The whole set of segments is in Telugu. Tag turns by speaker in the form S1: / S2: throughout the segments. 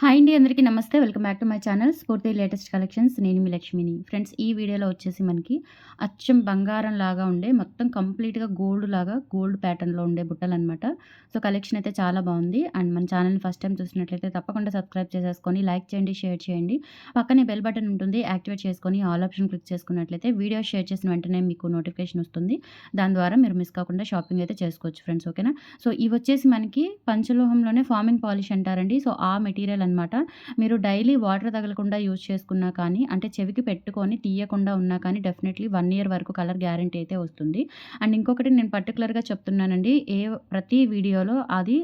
S1: హాయ్ అండి అందరికీ నమస్తే. Welcome back to my channel Spoorthi latest collections. నేను మీ లక్ష్మిని. ఫ్రెండ్స్ ఈ వీడియోలో వచ్చేసి మనకి అచ్చం బంగారం లాగా ఉండే మొత్తం కంప్లీట్గా గోల్డ్ లాగా గోల్డ్ ప్యాటర్న్లో ఉండే బుట్టలు అనమాట సో కలెక్షన్ అయితే చాలా బాగుంది. అండ్ మన ఛానల్ని ఫస్ట్ టైం చూసినట్లయితే తప్పకుండా సబ్స్క్రైబ్ చేసేసుకొని లైక్ చేయండి షేర్ చేయండి. పక్కనే బెల్ బటన్ ఉంటుంది యాక్టివేట్ చేసుకొని ఆల్ ఆప్షన్ క్లిక్ చేసుకున్నట్లయితే వీడియో షేర్ చేసిన వెంటనే మీకు నోటిఫికేషన్ వస్తుంది. దాని ద్వారా మీరు మిస్ కాకుండా షాపింగ్ అయితే చేసుకోవచ్చు ఫ్రెండ్స్ ఓకేనా? సో ఇవి వచ్చేసి మనకి పంచలోహంలోనే ఫార్మింగ్ పాలిష్ అంటారండి. సో ఆ మెటీరియల్ అనమాట మీరు డైలీ వాటర్ తగలకుండా యూజ్ చేసుకున్నా కానీ అంటే చెవికి పెట్టుకొని తీయకుండా ఉన్నా కానీ డెఫినెట్లీ వన్ ఇయర్ వరకు కలర్ గ్యారంటీ అయితే వస్తుంది. అండ్ ఇంకొకటి నేను పర్టికులర్గా చెప్తున్నానండి ఏ ప్రతి వీడియోలో అది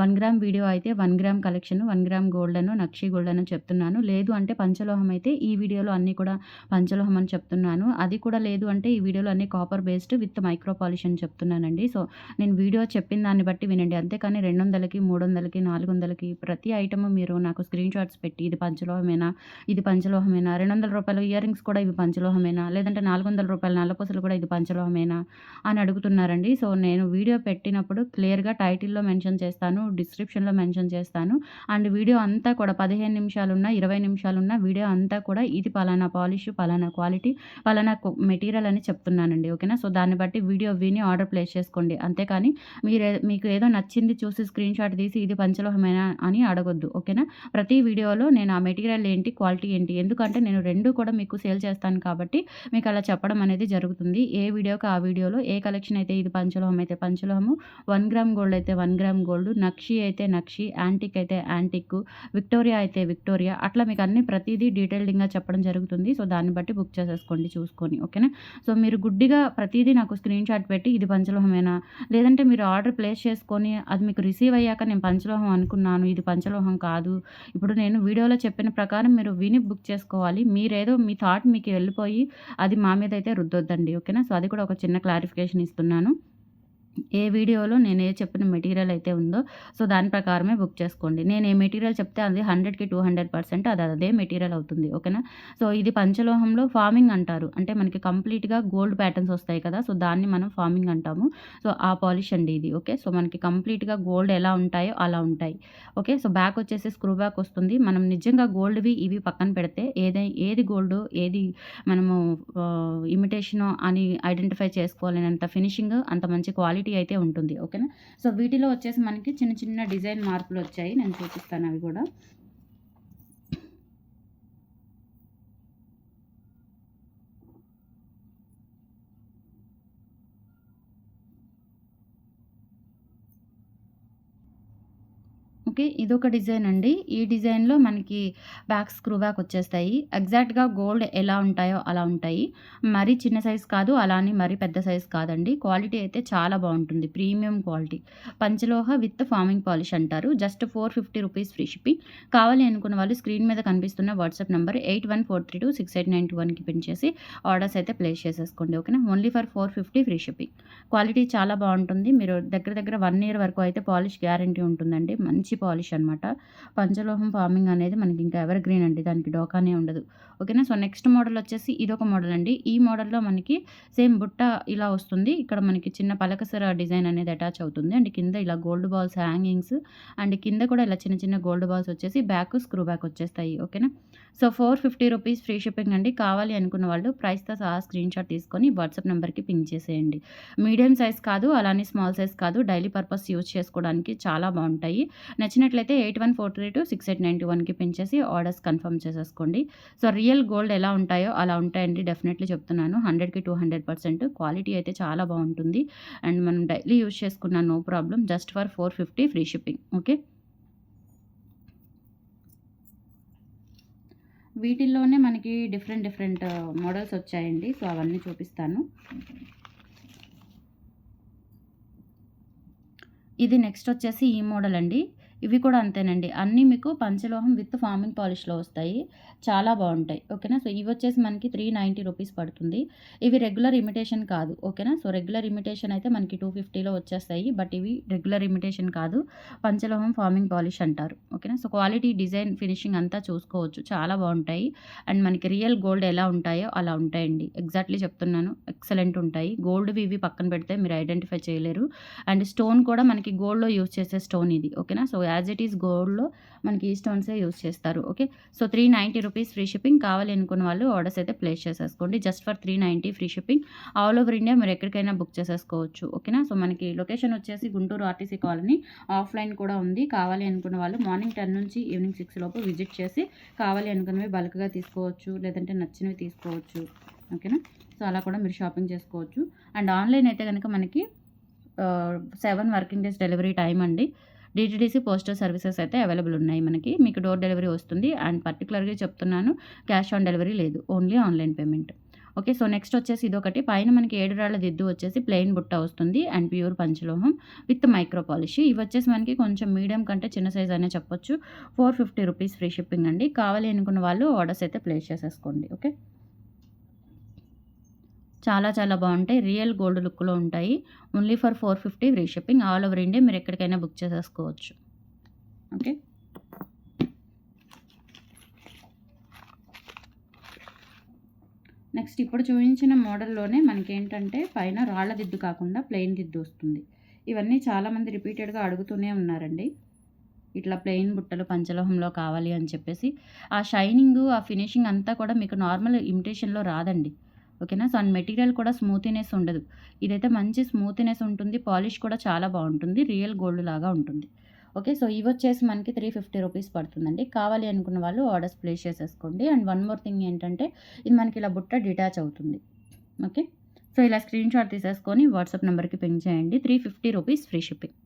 S1: వన్ గ్రామ్ వీడియో అయితే one gram collection one gram gold అను నక్షి గోల్డ్ అని చెప్తున్నాను. లేదు అంటే పంచలోహం అయితే ఈ వీడియోలో అన్నీ కూడా పంచలోహం అని చెప్తున్నాను. అది కూడా లేదు అంటే ఈ వీడియోలో అన్ని copper based with micro polish అని చెప్తున్నానండి. సో నేను వీడియో చెప్పిన దాన్ని బట్టి వినండి. అంతేకాని రెండు వందలకి మూడు వందలకి నాలుగు వందలకి ప్రతి ఐటమ్ మీరు నాకు స్క్రీన్ షాట్స్ పెట్టి ఇది పంచలోహమేనా ఇది పంచలోహమేనా రెండు వందల రూపాయలు ఇయర్ రింగ్స్ కూడా ఇవి పంచలోహమేనా లేదంటే నాలుగు వందల రూపాయల నల్లపూసలు కూడా ఇది పంచలోహమేనా అని అడుగుతున్నారండి. సో నేను వీడియో పెట్టినప్పుడు క్లియర్గా టైటిల్లో మెన్షన్ చేస్తాను. డిస్క్రిప్షన్లో మెన్షన్ చేస్తాను. అండ్ వీడియో అంతా కూడా పదిహేను నిమిషాలున్న ఇరవై నిమిషాలున్న వీడియో అంతా కూడా ఇది పలానా పాలిష్ పలానా క్వాలిటీ పలానా మెటీరియల్ అని చెప్తున్నానండి ఓకేనా? సో దాన్ని బట్టి వీడియో విని ఆర్డర్ ప్లేస్ చేసుకోండి. అంతేకాని మీరు మీకు ఏదో నచ్చింది చూసి స్క్రీన్ షాట్ తీసి ఇది పంచలోహమేనా అని అడగొద్దు ఓకేనా? ప్రతి వీడియోలో నేను ఆ మెటీరియల్ ఏంటి క్వాలిటీ ఏంటి ఎందుకంటే నేను రెండు కూడా మీకు సేల్ చేస్తాను కాబట్టి మీకు అలా చెప్పడం అనేది జరుగుతుంది. ఏ వీడియోకి ఆ వీడియోలో ఏ కలెక్షన్ అయితే ఇది పంచలోహం అయితే పంచలోహము వన్ గ్రామ్ గోల్డ్ అయితే వన్ గ్రామ్ గోల్డ్ నక్షి అయితే నక్షి యాంటిక్ అయితే యాంటిక్ విక్టోరియా అయితే విక్టోరియా అట్లా మీకు అన్ని ప్రతిదీ డీటెయిల్డ్గా చెప్పడం జరుగుతుంది. సో దాన్ని బట్టి బుక్ చేసేసుకోండి చూసుకొని ఓకేనా? సో మీరు గుడ్డిగా ప్రతిదీ నాకు స్క్రీన్ షాట్ పెట్టి ఇది పంచలోహమేనా? లేదంటే మీరు ఆర్డర్ ప్లేస్ చేసుకొని అది మీకు రిసీవ్ అయ్యాక నేను పంచలోహం అనుకున్నాను ఇది పంచలోహం కాదు. ఇప్పుడు నేను వీడియోలో చెప్పిన ప్రకారం మీరు విని బుక్ చేసుకోవాలి. మీరేదో మీ థాట్ మీకు వెళ్ళిపోయి అది మా మీద అయితే రుద్దొద్దండి ఓకేనా? సో అది కూడా ఒక చిన్న క్లారిఫికేషన్ ఇస్తున్నాను. ఏ వీడియోలో నేను ఏ చెప్పిన మెటీరియల్ అయితే ఉందో సో దాని ప్రకారమే బుక్ చేసుకోండి. నేను ఏ మెటీరియల్ చెప్తే అది హండ్రెడ్కి టూ హండ్రెడ్ పర్సెంట్ అది అదే మెటీరియల్ అవుతుంది ఓకేనా? సో ఇది పంచలోహంలో ఫార్మింగ్ అంటారు. అంటే మనకి కంప్లీట్గా గోల్డ్ ప్యాటర్న్స్ వస్తాయి కదా సో దాన్ని మనం ఫార్మింగ్ అంటాము. సో ఆ పాలిష్ అండి ఇది ఓకే? సో మనకి కంప్లీట్గా గోల్డ్ ఎలా ఉంటాయో అలా ఉంటాయి ఓకే? సో బ్యాక్ వచ్చేసి స్క్రూ బ్యాక్ వస్తుంది. మనం నిజంగా గోల్డ్వి ఇవి పక్కన పెడితే ఏదై ఏది గోల్డ్ ఏది మనము ఇమిటేషనో అని ఐడెంటిఫై చేసుకోవాలనేంత ఫినిషింగ్ అంత మంచి క్వాలిటీ క్వాలిటీ అయితే ఉంటుంది ఓకేనా? సో వీటిలో వచ్చేసి మనకి చిన్న చిన్న డిజైన్ మార్పులు వచ్చాయి నేను చూపిస్తాను అవి కూడా. ఓకే ఇదొక డిజైన్ అండి. ఈ డిజైన్లో మనకి బ్యాక్ స్క్రూ బ్యాక్ వచ్చేస్తాయి. ఎగ్జాక్ట్గా గోల్డ్ ఎలా ఉంటాయో అలా ఉంటాయి. మరీ చిన్న సైజ్ కాదు అలానే మరీ పెద్ద సైజ్ కాదండి. క్వాలిటీ అయితే చాలా బాగుంటుంది. Premium quality. పంచలోహ with forming polish అంటారు. Just four fifty rupees free shipping. కావాలి అనుకున్న వాళ్ళు స్క్రీన్ మీద కనిపిస్తున్న WhatsApp number eight one four three two six eight nine two వన్కి పిన్ చేసి ఆర్డర్స్ అయితే ప్లేస్ చేసేసుకోండి ఓకేనా? Only for four fifty free shipping. Quality చాలా బాగుంటుంది. మీరు దగ్గర దగ్గర వన్ ఇయర్ వరకు అయితే పాలిష్ గ్యారంటీ ఉంటుందండి. మంచి పాలిష్ అనమాట పంచలోహం ఫార్మింగ్ అనేది మనకి ఇంకా ఎవర్ గ్రీన్ అండి దానికి డోకానే ఉండదు. ఓకేనా? సో నెక్స్ట్ మోడల్ వచ్చేసి ఇదొక మోడల్ అండి. ఈ మోడల్లో మనకి సేమ్ బుట్ట ఇలా వస్తుంది. ఇక్కడ మనకి చిన్న పలకసర డిజైన్ అనేది అటాచ్ అవుతుంది. అండ్ కింద ఇలా గోల్డ్ బాల్స్ హ్యాంగింగ్స్. అండ్ కింద కూడా ఇలా చిన్న చిన్న గోల్డ్ బాల్స్ వచ్చేసి బ్యాక్ స్క్రూ బ్యాక్ వచ్చేస్తాయి. ఓకేనా? So four fifty rupees free shipping అండి. కావాలి అనుకున్న వాళ్ళు ప్రైస్తో సహా స్క్రీన్ షాట్ తీసుకొని వాట్సాప్ నెంబర్కి పింక్ చేసేయండి. మీడియం సైజ్ కాదు అలానే స్మాల్ సైజ్ కాదు. డైలీ పర్పస్ యూజ్ చేసుకోవడానికి చాలా బాగుంటాయి. నచ్చినట్లయితే eight one four three two six eight ninety వన్కి పెంచేసి ఆర్డర్స్ కన్ఫర్మ్ చేసేసుకోండి. సో రియల్ గోల్డ్ ఎలా ఉంటాయో అలా ఉంటాయండి. డెఫినెట్లీ చెప్తున్నాను. హండ్రెడ్కి టూ హండ్రెడ్ పర్సెంట్ క్వాలిటీ అయితే చాలా బాగుంటుంది. అండ్ మనం డైలీ యూజ్ చేసుకున్న no problem just for four fifty free shipping. Okay? వీటిల్లోనే మనకి డిఫరెంట్ డిఫరెంట్ మోడల్స్ వచ్చాయండి. సో అవన్నీ చూపిస్తాను. ఇది నెక్స్ట్ వచ్చేసి ఈ మోడల్ అండి. ఇవి కూడా అంతేనండి. అన్నీ మీకు పంచలోహం విత్ ఫార్మింగ్ పాలిష్లో వస్తాయి. చాలా బాగుంటాయి. ఓకేనా? సో ఇవి వచ్చేసి మనకి త్రీ నైంటీ రూపీస్ పడుతుంది. ఇవి రెగ్యులర్ ఇమిటేషన్ కాదు. ఓకేనా? సో రెగ్యులర్ ఇమిటేషన్ అయితే మనకి టూ ఫిఫ్టీలో వచ్చేస్తాయి. బట్ ఇవి రెగ్యులర్ ఇమిటేషన్ కాదు. పంచలోహం ఫార్మింగ్ పాలిష్ అంటారు. ఓకేనా? సో క్వాలిటీ డిజైన్ ఫినిషింగ్ అంతా చూసుకోవచ్చు. చాలా బాగుంటాయి. అండ్ మనకి రియల్ గోల్డ్ ఎలా ఉంటాయో అలా ఉంటాయండి. ఎగ్జాక్ట్లీ చెప్తున్నాను. ఎక్సలెంట్ ఉంటాయి. గోల్డ్వి ఇవి పక్కన పెడితే మీరు ఐడెంటిఫై చేయలేరు. అండ్ స్టోన్ కూడా మనకి గోల్డ్లో యూజ్ చేసే స్టోన్ ఇది. ఓకేనా? సో యాజ్ ఇట్ ఈస్ గోల్డ్లో మనకి ఈ స్టోన్సే యూస్ చేస్తారు. Okay? So three ninety rupees free shipping కావాలి అనుకున్న వాళ్ళు ఆర్డర్స్ అయితే ప్లేస్ చేసేసుకోండి. Just for three ninety free shipping. All over India మీరు ఎక్కడికైనా బుక్ చేసేసుకోవచ్చు. ఓకేనా? సో మనకి లొకేషన్ వచ్చేసి గుంటూరు ఆర్టీసీ కాలనీ. ఆఫ్లైన్ కూడా ఉంది. కావాలి అనుకున్న వాళ్ళు మార్నింగ్ టెన్ నుంచి ఈవినింగ్ సిక్స్ లోపు విజిట్ చేసి కావాలి అనుకున్నవి బల్క్గా తీసుకోవచ్చు లేదంటే నచ్చినవి తీసుకోవచ్చు. ఓకేనా? సో అలా కూడా మీరు షాపింగ్ చేసుకోవచ్చు. అండ్ ఆన్లైన్ అయితే కనుక మనకి seven working days delivery time అండి. డిటిడిసి పోస్టల్ సర్వీసెస్ అయితే అవైలబుల్ ఉన్నాయి మనకి. మీకు డోర్ డెలివరీ వస్తుంది. అండ్ పర్టికులర్గా చెప్తున్నాను క్యాష్ ఆన్ డెలివరీ లేదు. Only online payment. Okay so next వచ్చేసి ఇదొకటి. పైన మనకి ఏడు రాళ్ళ దిద్దు వచ్చేసి ప్లెయిన్ బుట్ట వస్తుంది. అండ్ ప్యూర్ పంచలోహం విత్ మైక్రో పాలిష్. ఇవి వచ్చేసి మనకి కొంచెం మీడియం కంటే చిన్న సైజ్ అనే చెప్పొచ్చు. Four fifty rupees free shipping అండి. కావాలి అనుకున్న వాళ్ళు ఆర్డర్స్ అయితే ప్లేస్ చేసేసుకోండి. ఓకే? చాలా చాలా బాగుంటాయి. రియల్ గోల్డ్ లుక్లో ఉంటాయి. Only for four fifty free shipping. All over India మీరు ఎక్కడికైనా బుక్ చేసేసుకోవచ్చు. ఓకే? నెక్స్ట్ ఇప్పుడు చూపించిన మోడల్లోనే మనకేంటంటే పైన రాళ్ళ దిద్దు కాకుండా ప్లెయిన్ దిద్దు వస్తుంది. ఇవన్నీ చాలామంది రిపీటెడ్గా అడుగుతూనే ఉన్నారండి. ఇట్లా ప్లెయిన్ బుట్టలు పంచలోహంలో కావాలి అని చెప్పేసి. ఆ షైనింగ్ ఆ ఫినిషింగ్ అంతా కూడా మీకు నార్మల్ ఇమిటేషన్లో రాదండి. ఓకేనా? సో అండ్ మెటీరియల్ కూడా స్మూతీనెస్ ఉండదు. ఇదైతే మంచి స్మూతీనెస్ ఉంటుంది పాలిష్ కూడా చాలా బాగుంటుంది రియల్ గోల్డ్ లాగా ఉంటుంది. ఓకే సో ఇవి వచ్చేసి మనకి త్రీ ఫిఫ్టీ రూపీస్ పడుతుందండి. కావాలి అనుకున్న వాళ్ళు ఆర్డర్స్ ప్లేస్ చేసేసుకోండి. అండ్ వన్ మోర్ థింగ్ ఏంటంటే ఇది మనకి ఇలా బుట్ట డిటాచ్ అవుతుంది. ఓకే సో ఇలా స్క్రీన్ షాట్ తీసేసుకొని వాట్సాప్ నెంబర్కి పింక్ చేయండి. Three fifty rupees free shipping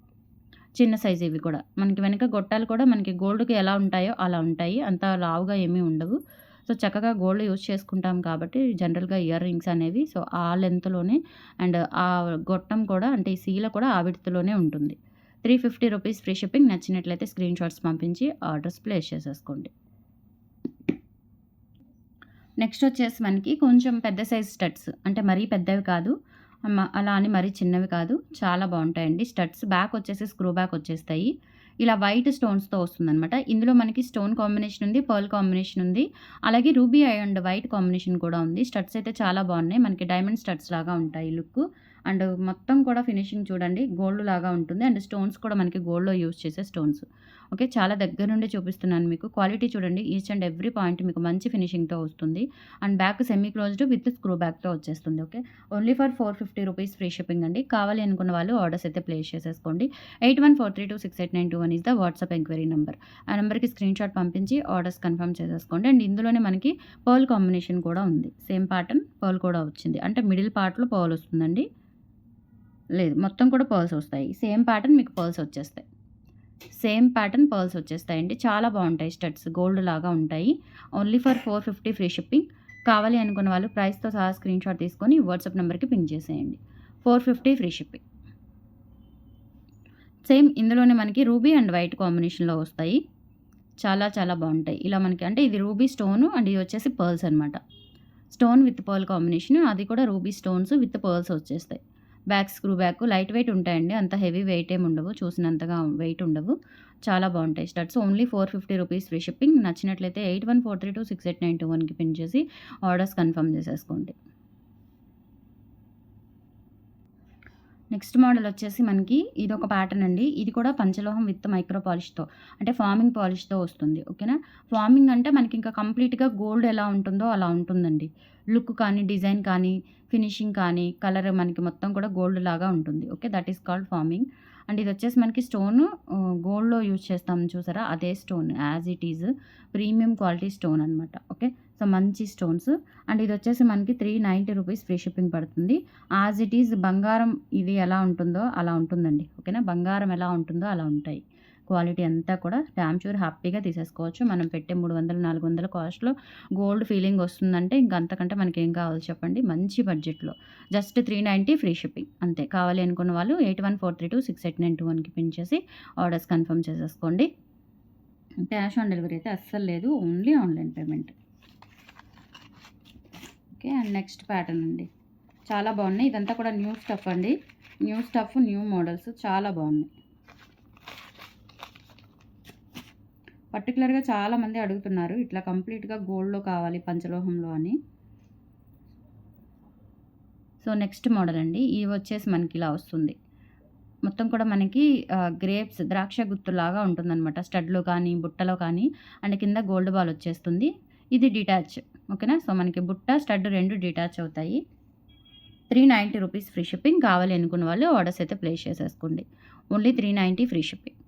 S1: చిన్న సైజ్ ఇవి కూడా. మనకి వెనక గొట్టాలు కూడా మనకి గోల్డ్కి ఎలా ఉంటాయో అలా ఉంటాయి. అంత లావుగా ఏమీ ఉండవు. సో చక్కగా గోల్డ్ యూజ్ చేసుకుంటాం కాబట్టి జనరల్గా ఇయర్ రింగ్స్ అనేవి సో ఆ లెంత్లోనే అండ్ ఆ గొట్టం కూడా అంటే ఈ సీల కూడా ఆ విడతలోనే ఉంటుంది. Three fifty rupees free shipping. నచ్చినట్లయితే స్క్రీన్ షాట్స్ పంపించి ఆర్డర్స్ ప్లేస్ చేసేసుకోండి. నెక్స్ట్ వచ్చేసి మనకి కొంచెం పెద్ద సైజ్ స్టడ్స్. అంటే మరీ పెద్దవి కాదు. అలా అని మరీ చిన్నవి కాదు. చాలా బాగుంటాయండి స్టడ్స్. బ్యాక్ వచ్చేసి స్క్రూ బ్యాక్ వచ్చేస్తాయి. ఇలా వైట్ స్టోన్స్తో వస్తుందనమాట ఇందులో మనకి స్టోన్ కాంబినేషన్ ఉంది పర్ల్ కాంబినేషన్ ఉంది. అలాగే రూబీ అండ్ వైట్ కాంబినేషన్ కూడా ఉంది. స్టడ్స్ అయితే చాలా బాగున్నాయి. మనకి డైమండ్ స్టడ్స్ లాగా ఉంటాయి లుక్. అండ్ మొత్తం కూడా ఫినిషింగ్ చూడండి గోల్డ్ లాగా ఉంటుంది. అండ్ స్టోన్స్ కూడా మనకి గోల్డ్లో యూస్ చేసే స్టోన్స్. ఓకే చాలా దగ్గర నుండి చూపిస్తున్నాను మీకు. క్వాలిటీ చూడండి ఈచ్ అండ్ ఎవ్రీ పాయింట్ మీకు మంచి ఫినిషింగ్తో వస్తుంది. And back semi closed with screw బ్యాక్తో వచ్చేస్తుంది. Okay only for four fifty rupees free shipping అండి. కావాలి అనుకున్న వాళ్ళు ఆర్డర్స్ అయితే ప్లేస్ చేసేసుకోండి. Eight one four three two six eight nine two one is the WhatsApp enquiry number. ఆ నెంబర్కి స్క్రీన్ షాట్ పంపించి ఆర్డర్స్ కన్ఫర్మ్ చేసేసుకోండి. అండ్ ఇందులోనే మనకి పర్ల్ కాంబినేషన్ కూడా ఉంది. సేమ్ ప్యాటర్న్ పర్ల్ కూడా వచ్చింది. అంటే మిడిల్ పార్ట్లో పర్ల్ వస్తుందండి. లేదు. మొత్తం కూడా పర్ల్స్ వస్తాయి. సేమ్ ప్యాటర్న్ మీకు పర్ల్స్ వచ్చేస్తాయి. సేమ్ ప్యాటర్న్ పర్ల్స్ వచ్చేస్తాయండి. చాలా బాగుంటాయి స్టడ్స్. గోల్డ్ లాగా ఉంటాయి. Only for four fifty free shipping. కావాలి అనుకున్న వాళ్ళు ప్రైస్తో సహా స్క్రీన్ షాట్ తీసుకొని వాట్సాప్ నెంబర్కి పింక్ చేసేయండి. Four fifty free shipping. Same ఇందులోనే మనకి రూబీ అండ్ వైట్ కాంబినేషన్లో వస్తాయి. చాలా చాలా బాగుంటాయి. ఇలా మనకి అంటే ఇది రూబీ స్టోన్ అండ్ ఇది వచ్చేసి పర్ల్స్ అనమాట స్టోన్ విత్ పర్ల్ కాంబినేషన్. అది కూడా రూబీ స్టోన్స్ విత్ పర్ల్స్ వచ్చేస్తాయి. Back screw back light weight ఉంటాయండి. అంత హెవీ వెయిట్ ఏమి ఉండవు. చూసినంతగా వెయిట్ ఉండవు. చాలా బాగుంటాయి. Studs only four fifty rupees free shipping. నచ్చినట్లయితే eight one four three two six eight nine two వన్కి పిన్ చేసి ఆర్డర్స్ కన్ఫర్మ్ చేసేసుకోండి. నెక్స్ట్ మోడల్ వచ్చేసి మనకి ఇది ఒక ప్యాటర్న్ అండి. ఇది కూడా పంచలోహం విత్ మైక్రో పాలిష్తో అంటే ఫార్మింగ్ పాలిష్తో వస్తుంది. ఓకేనా? ఫార్మింగ్ అంటే మనకి ఇంకా కంప్లీట్గా గోల్డ్ ఎలా ఉంటుందో అలా ఉంటుందండి. లుక్ కానీ డిజైన్ కానీ ఫినిషింగ్ కానీ కలర్ మనకి మొత్తం కూడా గోల్డ్ లాగా ఉంటుంది. Okay? That is called forming and ఇది వచ్చేసి మనకి స్టోన్ గోల్డ్లో యూజ్ చేస్తాం చూసారా? అదే stone as it is. Premium quality stone అనమాట ఓకే? సో మంచి స్టోన్స్. అండ్ ఇది వచ్చేసి మనకి three ninety rupees free shipping పడుతుంది. యాజ్ ఇట్ ఈజ్ బంగారం ఇది ఎలా ఉంటుందో అలా ఉంటుందండి. ఓకేనా? బంగారం ఎలా ఉంటుందో అలా ఉంటాయి. క్వాలిటీ అంతా కూడా డ్యామ్ షూర్ హ్యాపీగా తీసేసుకోవచ్చు. మనం పెట్టే మూడు వందలు నాలుగు వందల కాస్ట్లో గోల్డ్ ఫీలింగ్ వస్తుందంటే ఇంకంతకంటే మనకి ఏం కావాలి చెప్పండి? మంచి బడ్జెట్లో. Just three ninety free shipping. అంతే. కావాలి అనుకున్న వాళ్ళు eight one four three two six eight nine two వన్కి పిన్ చేసి ఆర్డర్స్ కన్ఫర్మ్ చేసేసుకోండి. క్యాష్ ఆన్ డెలివరీ అయితే అస్సలు లేదు. Only online payment. Okay. And next pattern అండి. చాలా బాగున్నాయి. ఇదంతా కూడా న్యూ స్టఫ్ అండి. New stuff new models. చాలా బాగున్నాయి. పర్టికులర్గా చాలామంది అడుగుతున్నారు ఇట్లా కంప్లీట్గా గోల్డ్లో కావాలి పంచలోహంలో అని సో నెక్స్ట్ మోడల్ అండి ఇవి వచ్చేసి మనకి ఇలా వస్తుంది మొత్తం కూడా మనకి గ్రేప్స్ ద్రాక్ష గుత్తులాగా ఉంటుందన్నమాట స్టడ్‌లో కానీ, బుట్టలో కానీ అండ్ కింద గోల్డ్ బాల్ వచ్చేస్తుంది. ఇది డిటాచ్. ఓకేనా. సో, మనకి బుట్ట, స్టడ్ రెండు డిటాచ్ అవుతాయి. 390 రూపీస్ ఫ్రీ షిప్పింగ్. కావాలి అనుకున్న వాళ్ళు ఆర్డర్స్ అయితే ప్లేస్ చేసేసుకోండి. Only 390 free shipping.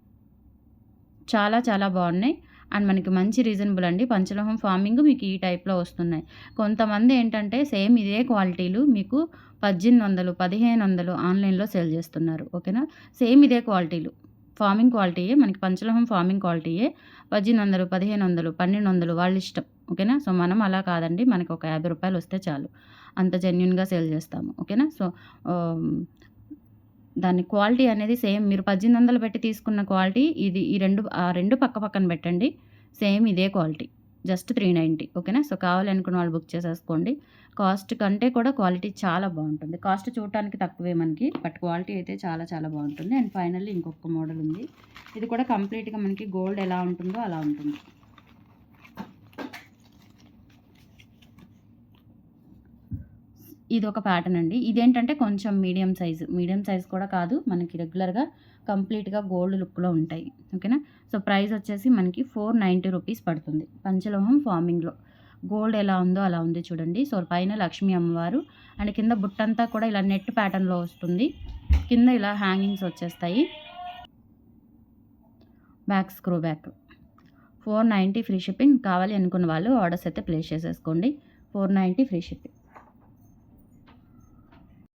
S1: చాలా చాలా బాగున్నాయి. అండ్ మనకి మంచి రీజనబుల్ అండి. పంచలోహం ఫార్మింగ్ మీకు ఈ టైప్‌లో వస్తున్నాయి. కొంతమంది ఏంటంటే సేమ్ ఇదే క్వాలిటీలు మీకు 1800, 1500 ఆన్‌లైన్‌లో సేల్ చేస్తున్నారు. ఓకేనా. సేమ్ ఇదే క్వాలిటీలు. ఫార్మింగ్ క్వాలిటీయే మనకి పంచలోహం ఫార్మింగ్ క్వాలిటీయే 1800, 1500, 1200 వాళ్ళ ఇష్టం. ఓకేనా. సో, మనం అలా కాదండి. మనకి ఒక యాభై రూపాయలు వస్తే చాలు. అంత జెన్యున్గా సేల్ చేస్తాము. ఓకేనా. సో, దాని క్వాలిటీ అనేది సేమ్ మీరు 1800 పెట్టి తీసుకున్న క్వాలిటీ ఇది ఈ రెండు ఆ రెండు పక్క పక్కన పెట్టండి. సేమ్ ఇదే క్వాలిటీ. జస్ట్ 390 ఓకేనా. సో, కావాలనుకున్న వాళ్ళు బుక్ చేసేసుకోండి. కాస్ట్ కంటే కూడా క్వాలిటీ చాలా బాగుంటుంది. కాస్ట్ చూడటానికి తక్కువే మనకి. బట్ క్వాలిటీ అయితే చాలా చాలా బాగుంటుంది. అండ్ ఫైనల్లీ ఇంకొక మోడల్ ఉంది. ఇది కూడా కంప్లీట్‌గా మనకి గోల్డ్ ఎలా ఉంటుందో అలా ఉంటుంది. ఇది ఒక ప్యాటర్న్ అండి. ఇదేంటంటే కొంచెం మీడియం సైజు మీడియం సైజ్ కూడా కాదు. మనకి రెగ్యులర్‌గా కంప్లీట్‌గా గోల్డ్ లుక్‌లో ఉంటాయి. ఓకేనా. సో, ప్రైస్ వచ్చేసి మనకి 490 రూపీస్ పడుతుంది. పంచలోహం ఫార్మింగ్‌లో. గోల్డ్ ఎలా ఉందో అలా ఉంది చూడండి. సో, పైన లక్ష్మీ అమ్మవారు అండ్ కింద బుట్టంతా కూడా ఇలా నెట్ ప్యాటర్న్‌లో వస్తుంది. కింద ఇలా హ్యాంగింగ్స్ వచ్చేస్తాయి. Back screw back. 490 free shipping. కావాలి అనుకున్న వాళ్ళు ఆర్డర్స్ అయితే ప్లేస్ చేసేసుకోండి. 490 ఫ్రీ షిప్పింగ్.